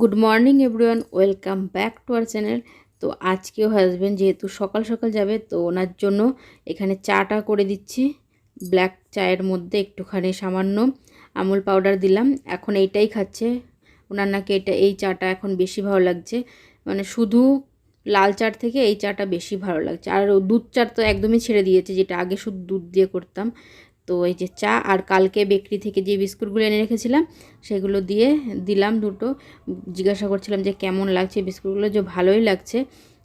Good morning everyone, welcome back to our channel. তো আজকেও husband যেহেতু সকাল সকাল যাবে, তো ওনার জন্য এখানে চাটা করে দিচ্ছি। ব্ল্যাক চায়ের মধ্যে একটুখানি সামান্য আমুল পাউডার দিলাম। এখন এইটাই খাচ্ছে। ওনার নাকি এটা, এই চাটা এখন বেশি ভালো লাগছে। মানে শুধু লাল চার থেকে এই চাটা বেশি ভালো লাগছে। আর দুধ চার তো একদমই ছেড়ে দিয়েছে, যেটা আগে শুধু দুধ দিয়ে করতাম। তো এই যে চা আর কালকে বেকরি থেকে যে বিস্কুটগুলো এনে রেখেছিলাম, সেগুলো দিয়ে দিলাম দুটো। জিজ্ঞাসা করছিলাম যে কেমন লাগছে বিস্কুটগুলো? যে ভালোই লাগছে,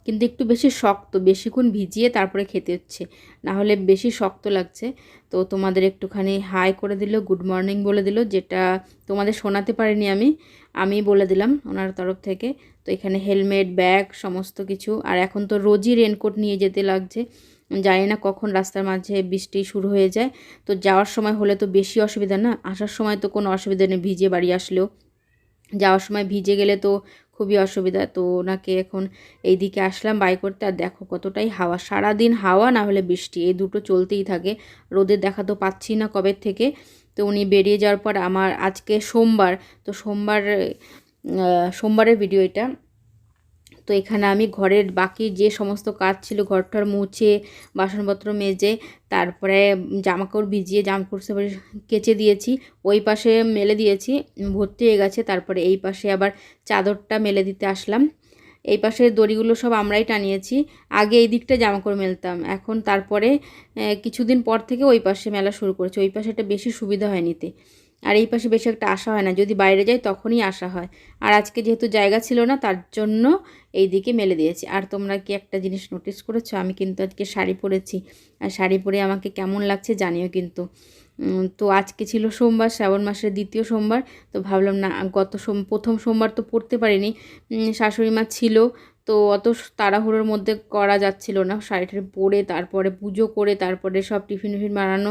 কিন্তু একটু বেশি শক্ত, বেশিক্ষণ ভিজিয়ে তারপরে খেতে হচ্ছে। না হলে বেশি শক্ত লাগছে। তো তোমাদের একটুখানি হাই করে দিল, গুড মর্নিং বলে দিল, যেটা তোমাদের শোনাতে পারিনি আমি আমি বলে দিলাম ওনার তরফ থেকে। তো এখানে হেলমেট, ব্যাগ, সমস্ত কিছু। আর এখন তো রোজই রেনকোট নিয়ে যেতে লাগছে। জানি না কখন রাস্তার মাঝে বৃষ্টি শুরু হয়ে যায়। তো যাওয়ার সময় হলে তো বেশি অসুবিধা না? আসার সময় তো কোনো অসুবিধা নেই, ভিজে বাড়ি আসলেও। যাওয়ার সময় ভিজে গেলে তো খুবই অসুবিধা। তো ওনাকে এখন এই দিকে আসলাম বাই করতে। আর দেখো কতটাই হাওয়া। সারাদিন হাওয়া, না হলে বৃষ্টি। এই দুটো চলতেই থাকে। রোদের দেখা তো পাচ্ছি না কবে থেকে। তো উনি বেরিয়ে যাওয়ার পর আমার আজকে সোমবার। তো সোমবার সোমবারের ভিডিও এটা। তো এখানে আমি ঘরের বাকি যে সমস্ত কাজ ছিল, ঘরটার মুছে, বাসনপত্র মেজে, তারপরে জামাকাপড় ভিজিয়ে, জামাকাপড় সব কেচে দিয়েছি। ওই পাশে মেলে দিয়েছি, ভর্তি হয়ে গেছে। তারপরে এই পাশে আবার চাদরটা মেলে দিতে আসলাম। এই পাশে দড়িগুলো সব আমরাই টানিয়েছি। আগে এই দিকটা জামা কাপড় মেলতাম। এখন তারপরে কিছুদিন পর থেকে ওই পাশে মেলা শুরু করেছে। ওই পাশে একটা বেশি সুবিধা হয় নিতে। আর এই পাশে বেশি একটা আসা হয় না। যদি বাইরে যাই তখনই আসা হয়। আর আজকে যেহেতু জায়গা ছিল না, তার জন্য এই দিকে মেলে দিয়েছি। আর তোমরা কি একটা জিনিস নোটিস করেছ? আমি কিন্তু আজকে শাড়ি পরেছি। আর শাড়ি পরে আমাকে কেমন লাগছে জানিও কিন্তু। তো আজকে ছিল সোমবার, শ্রাবণ মাসের দ্বিতীয় সোমবার। তো ভাবলাম না, গত সোম, প্রথম সোমবার তো পড়তে পারিনি। শাশুড়ি মা ছিল, তো অত তাড়াহুড়োর মধ্যে করা যাচ্ছিল না। শাড়িটা পরে, তারপরে পুজো করে, তারপরে সব টিফিন টিফিন বানানো।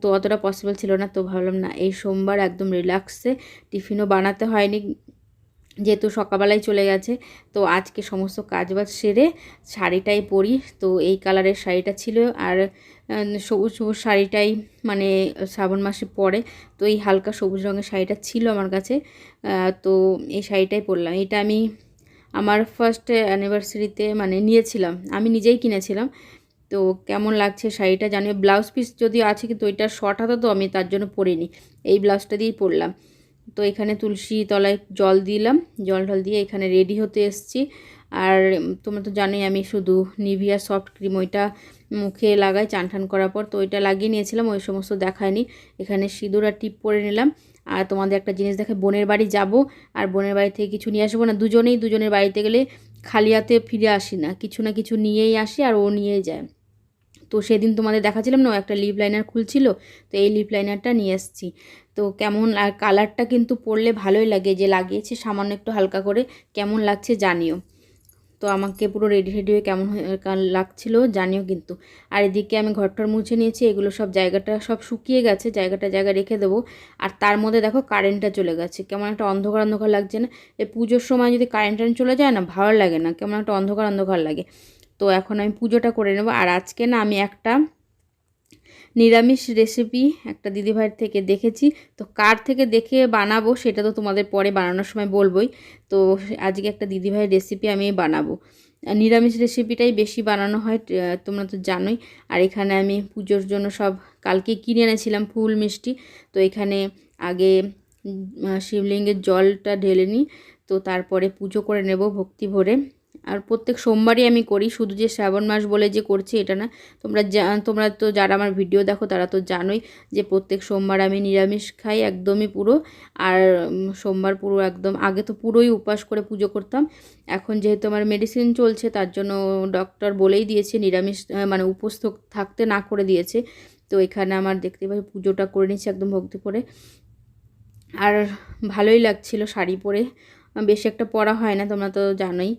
তো অতটা পসিবল ছিল না, তো ভাবলাম না, এই সোমবার একদম রিল্যাক্সে টিফিনও বানাতে হয়নি। যেহেতু সকালবেলায় চলে গেছে, তো আজকে সমস্ত কাজবাজ সেরে শাড়িটাই পরি। তো এই কালারের শাড়িটা ছিল আর সবুজ সবুজ শাড়িটাই মানে শ্রাবণ মাসে পরে, তো এই হালকা সবুজ রঙের শাড়িটা ছিল আমার কাছে। তো এই শাড়িটাই পরলাম। এটা আমি আমার ফার্স্ট অ্যানিভার্সারিতে মানে নিয়েছিলাম। আমি নিজেই কিনেছিলাম তো কেমন লাগছে শাড়িটা? জানি ব্লাউজ পিস যদি আছে, কিন্তু ওইটার শর্ট হাতা তো আমি তার জন্য পরিনি এই ব্লাউজটা দিয়েই পরলাম। তো এখানে তুলসী তলায় জল দিলাম, জল টল দিয়ে এখানে রেডি হতে এসছি। আর তোমরা তো জানোই আমি শুধু নিভিয়া সফট ক্রিম ওইটা মুখে লাগাই, চান টান করার পর তো ওইটা লাগিয়ে নিয়েছিলাম, ওই সমস্ত দেখায়নি। এখানে সিঁদুর আর টিপ পরে নিলাম। আর তোমাদের একটা জিনিস দেখে, বোনের বাড়ি যাব, আর বোনের বাড়ি থেকে কিছু নিয়ে আসব না, দুজনেই, দুজনের বাড়িতে গেলে খালি হাতে ফিরে আসি না। কিছু না কিছু নিয়েই আসি আর ও নিয়েই যায়। তো সেদিন তোমাদের দেখাছিলাম না, ও একটা লিপ লাইনার খুলছিল, তো এই লিপ লাইনারটা নিয়ে এসেছি। তো কেমন আর কালারটা কিন্তু পরলে ভালোই লাগে, যে লাগিয়েছি সামান্য একটু হালকা করে, কেমন লাগছে জানিও। তো আমাকে পুরো রেডি রেডি হয়ে কেমন লাগছিল জানিও কিন্তু। আর এদিকে আমি ঘরটার মুছে নিয়েছি, এগুলো সব জায়গাটা সব শুকিয়ে গেছে, জায়গাটা জায়গা রেখে দেবো। আর তার মধ্যে দেখো কারেন্টটা চলে গেছে, কেমন একটা অন্ধকার অন্ধকার লাগছে না? এই পুজোর সময় যদি কারেন্ট টারেন্ট চলে যায় না, ভালো লাগে না, কেমন একটা অন্ধকার অন্ধকার লাগে। তো এখন আমি পুজোটা করে নেব। আর আজকে না আমি একটা নিরামিষ রেসিপি একটা দিদিভাইয়ের থেকে দেখেছি। তো কার থেকে দেখে বানাবো সেটা তো তোমাদের পরে বানানোর সময় বলবোই। তো আজকে একটা দিদিভাইয়ের রেসিপি আমি বানাবো। নিরামিষ রেসিপিটাই বেশি বানানো হয় তোমরা তো জানোই। আর এখানে আমি পুজোর জন্য সব কালকে কিনে এনেছিলাম ফুল মিষ্টি। তো এখানে আগে শিবলিঙ্গের জলটা ঢেলে নিই। তো তারপরে পুজো করে নেব ভক্তি ভরে। আর প্রত্যেক সোমবারই আমি করি, শুধু যে শ্রাবণ মাস বলে যে করছি এটা না। তোমরা তোমরা তো যারা আমার ভিডিও দেখো তারা তো জানোই যে প্রত্যেক সোমবার আমি নিরামিষ খাই একদমই পুরো। আর সোমবার পুরো একদম, আগে তো পুরোই উপাস করে পুজো করতাম। এখন যেহেতু আমার মেডিসিন চলছে তার জন্য ডক্টর বলেই দিয়েছে নিরামিষ মানে উপোস থাকতে না করে দিয়েছে। তো এখানে আমার দেখতে পাই পুজোটা করে নিচ্ছি একদম ভক্তি করে। আর ভালোই লাগছিল শাড়ি পরে। বেশি একটা পরা হয় না, তোমরা তো জানোই।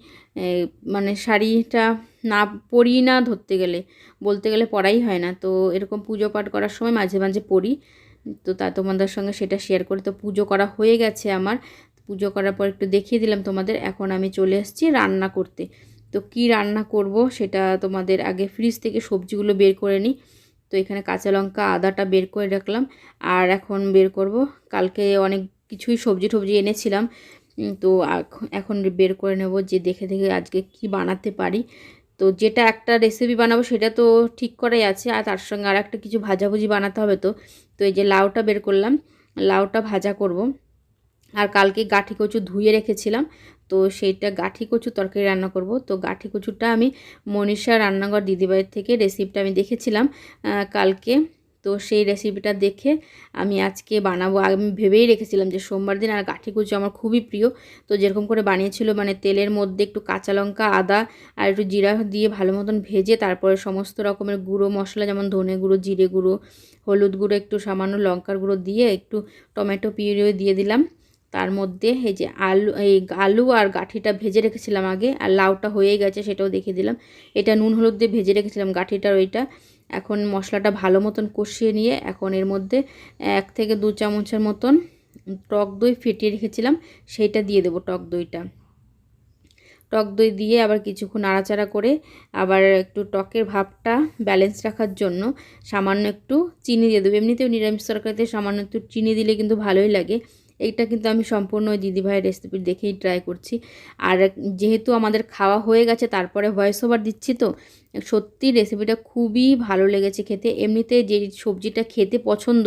মানে শাড়িটা না পরি না ধরতে গেলে, বলতে গেলে পরাই হয় না। তো এরকম পুজো পাঠ করার সময় মাঝে মাঝে পড়ি তো তা তোমাদের সঙ্গে সেটা শেয়ার করি তো পুজো করা হয়ে গেছে আমার। পুজো করার পর একটু দেখিয়ে দিলাম তোমাদের। এখন আমি চলে এসেছি রান্না করতে। তো কি রান্না করব সেটা তোমাদের আগে ফ্রিজ থেকে সবজিগুলো বের করে নিই। তো এখানে কাঁচা লঙ্কা, আদাটা বের করে রাখলাম। আর এখন বের করব। কালকে অনেক কিছুই সবজি টবজি এনেছিলাম। তো এখন বের করে নেব যে দেখে দেখে আজকে কি বানাতে পারি। তো যেটা একটা রেসিপি বানাবো সেটা তো ঠিক করাই আছে, আর তার সঙ্গে আর একটা কিছু ভাজাভুজি বানাতে হবে তো। তো এই যে লাউটা বের করলাম, লাউটা ভাজা করব। আর কালকে গাঠি কচু ধুয়ে রেখেছিলাম, তো সেইটা গাঠি কচু তরকারি রান্না করব। তো গাঠি কচুটা আমি মনীষা রান্নাঘর দিদিবাড়ির থেকে রেসিপিটা আমি দেখেছিলাম কালকে। তো সেই রেসিপিটা দেখে আমি আজকে বানাবো। আমি ভেবেই রেখেছিলাম যে সোমবার দিন আর কাঠি কুচি আমার খুবই প্রিয়। তো যেরকম করে বানিয়েছিল মানে তেলের মধ্যে একটু কাঁচা লঙ্কা, আদা আর একটু জিরা দিয়ে ভালো মতন ভেজে তারপরে সমস্ত রকমের গুঁড়ো মশলা, যেমন ধনে গুঁড়ো, জিরে গুঁড়ো, হলুদ গুঁড়ো, একটু সামান্য লঙ্কার গুঁড়ো দিয়ে একটু টমেটো পিউরিও দিয়ে দিলাম। তার মধ্যে এই যে আলু, এই আলু আর গাঠিটা ভেজে রেখেছিলাম আগে, আর লাউটা হয়ে গেছে সেটাও দেখিয়ে দিলাম। এটা নুন হলুদ দিয়ে ভেজে রেখেছিলাম গাঠিটার ওইটা। এখন মশলাটা ভালো মতন কষিয়ে নিয়ে এখন এর মধ্যে এক থেকে দু চামচের মতন টক দই ফেটিয়ে রেখেছিলাম, সেইটা দিয়ে দেবো টক দইটা। টক দই দিয়ে আবার কিছুক্ষণ নাড়াচাড়া করে আবার একটু টকের ভাবটা ব্যালেন্স রাখার জন্য সামান্য একটু চিনি দিয়ে দেবো। এমনিতেও নিরামিষ তরকারিতে সামান্য একটু চিনি দিলে কিন্তু ভালোই লাগে। এইটা কিন্তু আমি সম্পূর্ণ দিদিভাইয়ের রেসিপি দেখেই ট্রাই করছি। আর যেহেতু আমাদের খাওয়া হয়ে গেছে, তারপরে ভয়েস ওভার দিচ্ছি তো সত্যি রেসিপিটা খুবই ভালো লেগেছে খেতে। এমনিতে যে সবজিটা খেতে পছন্দ,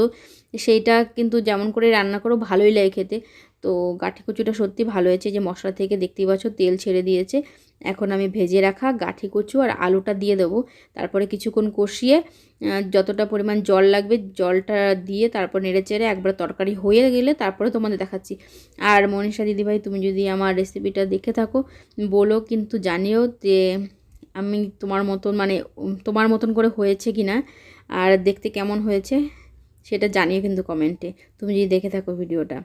সেইটা কিন্তু যেমন করে রান্না করো, ভালোই লাগে খেতে। তো গাঠি কচুটা সত্যি ভালো হয়েছে যে মশলা থেকে দেখতেই পাচ্ছ তেল ছেড়ে দিয়েছে। এখন আমি ভেজে রাখা গাঠি কচু আর আলুটা দিয়ে দেবো। তারপরে কিছুক্ষণ কষিয়ে যতটা পরিমাণ জল লাগবে জলটা দিয়ে তারপর নেড়ে চেড়ে একবার তরকারি হয়ে গেলে তারপরে তোমাদের দেখাচ্ছি। আর মনীষা দিদিভাই, তুমি যদি আমার রেসিপিটা দেখে থাকো, বলো কিন্তু জানিও যে আমি তোমার মতন মানে তোমার মতন করে হয়েছে কি না আর দেখতে কেমন হয়েছে সেটা জানিও কিন্তু কমেন্টে তুমি যদি দেখে থাকো ভিডিওটা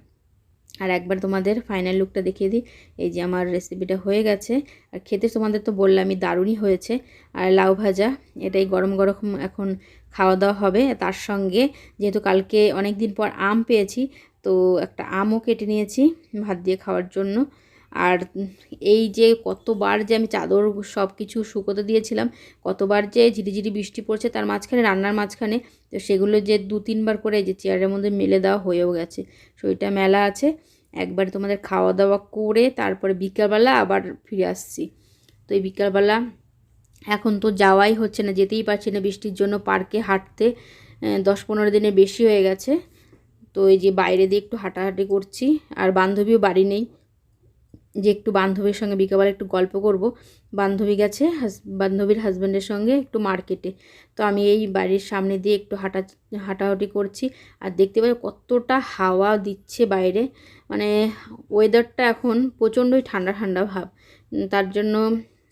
আর একবার তোমাদের ফাইনাল লুকটা দেখিয়ে দিই। এই যে আমার রেসিপিটা হয়ে গেছে। আর খেতে তোমাদের তো বললামই দারুণই হয়েছে। আর লাউ ভাজা, এটাই গরম গরম এখন খাওয়া দাওয়া হবে। তার সঙ্গে যেহেতু কালকে অনেক দিন পর আম পেয়েছি, তো একটা আমও কেটে নিয়েছি ভাত দিয়ে খাওয়ার জন্য। আর এই যে কতবার যে আমি চাদর সব কিছু শুকোতে দিয়েছিলাম, কতবার যে ঝিরিঝিরি বৃষ্টি পড়ছে তার মাঝখানে, রান্নার মাঝখানে, তো সেগুলো যে দু তিনবার করে এই যে চেয়ারের মধ্যে মেলে দেওয়া হয়েও গেছে। সেইটা মেলা আছে। একবার তোমাদের খাওয়া দাওয়া করে তারপরে বিকালবেলা আবার ফিরে আসছি। তো এই বিকালবেলা এখন তো যাওয়াই হচ্ছে না, যেতেই পারছি না বৃষ্টির জন্য। পার্কে হাঁটতে দশ পনেরো দিনের বেশি হয়ে গেছে। তো এই যে বাইরে দিয়ে একটু হাঁটাহাঁটি করছি, আর বান্ধবীও বাড়ি নেই। যে একটু বান্ধবীর সঙ্গে বিকালবেলা একটু গল্প করব। বান্ধবী গেছে বান্ধবীর হাজব্যান্ডের সঙ্গে একটু মার্কেটে তো আমি এই বাড়ির সামনে দিয়ে একটু হাঁটা, হাঁটাহাঁটি করছি। আর দেখতে পাই কতটা হাওয়া দিচ্ছে বাইরে। মানে ওয়েদারটা এখন প্রচণ্ডই ঠান্ডা ঠান্ডা ভাব। তার জন্য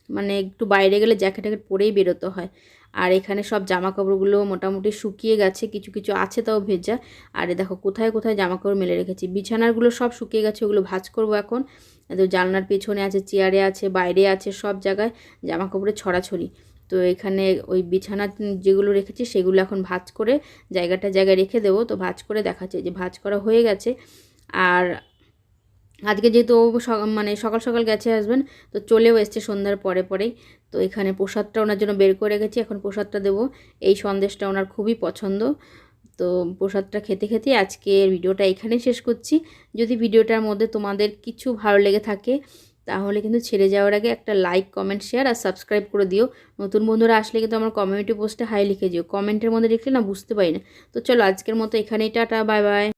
মানে একটু বাইরে গেলে জ্যাকেট ট্যাকেট পরেই বেরোতে হয়। আর এখানে সব জামা কাপড়গুলো মোটামুটি শুকিয়ে গেছে, কিছু কিছু আছে তাও ভেজা। আর দেখো, কোথায় কোথায় জামা কাপড় মেলে রেখেছি? বিছানারগুলো সব শুকিয়ে গেছে, ওগুলো ভাজ করব এখন। তো জানলার পেছনে আছে, চেয়ারে আছে, বাইরে আছে, সব জায়গায় জামা কাপড়ের ছড়াছড়ি। তো এখানে ওই বিছানা যেগুলো রেখেছি সেগুলো এখন ভাঁজ করে জায়গাটা জায়গায় রেখে দেবো। তো ভাঁজ করে দেখাচ্ছে যে ভাঁজ করা হয়ে গেছে। আর আজকে যেহেতু ও মানে সকাল সকাল গেছে হাজব্যান্ড তো চলেও এসছে সন্ধ্যার পরে পরেই। তো এখানে প্রসাদটা ওনার জন্য বের করে রেখেছি, এখন প্রসাদটা দেবো। এই সন্দেশটা ওনার খুবই পছন্দ। তো প্রসাদটা খেতে খেতে আজকে ভিডিওটা এখানে শেষ করছি। যদি ভিডিওটার মধ্যে তোমাদের কিছু ভালো লেগে থাকে, তাহলে কিন্তু ছেড়ে যাওয়ার আগে একটা লাইক কমেন্ট শেয়ার আর সাবস্ক্রাইব করে দিও। নতুন বন্ধুরা আসলে কিন্তু আমার কমিউনিটি পোস্টে হাই লিখে দিও। কমেন্টের মধ্যে লিখলে না বুঝতে পারি না। তো চলো আজকের মতো এখানেই, টাটা বাই বাই